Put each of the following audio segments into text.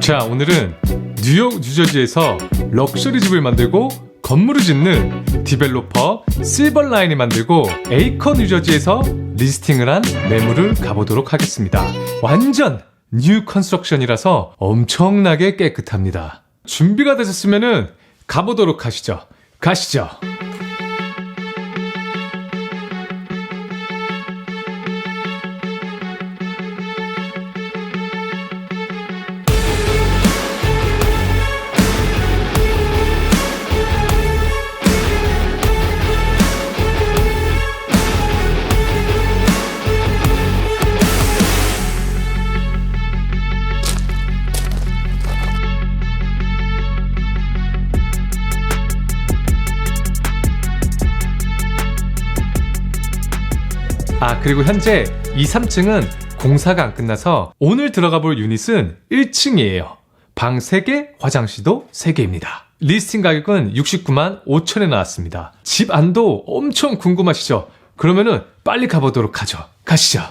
자, 오늘은 뉴욕, 뉴저지에서 럭셔리 집을 만들고 건물을 짓는 디벨로퍼 실버라인이 만들고 에이컨 뉴저지에서 리스팅을 한 매물을 가보도록 하겠습니다. 완전 뉴 컨스트럭션이라서 엄청나게 깨끗합니다. 준비가 되셨으면은 가보도록 하시죠. 가시죠. 아, 그리고 현재 2, 3층은 공사가 안 끝나서 오늘 들어가 볼 유닛은 1층이에요. 방 3개, 화장실도 3개입니다. 리스팅 가격은 69만 5천에 나왔습니다. 집 안도 엄청 궁금하시죠? 그러면은 빨리 가보도록 하죠. 가시죠.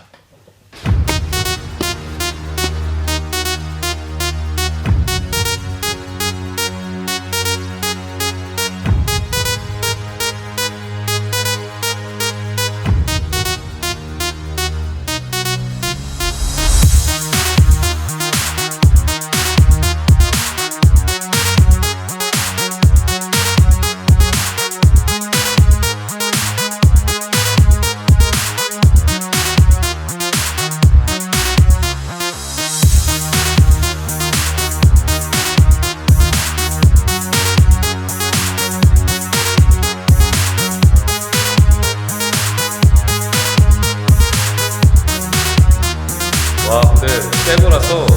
와 근데 새 거라서 너무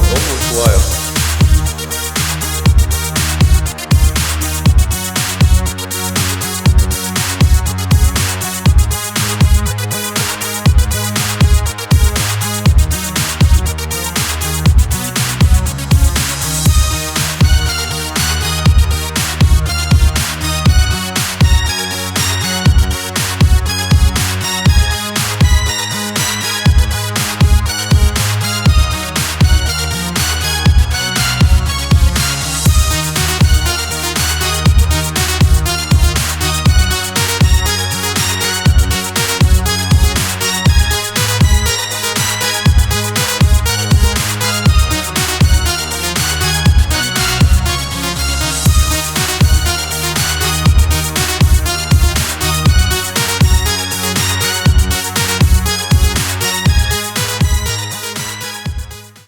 좋아요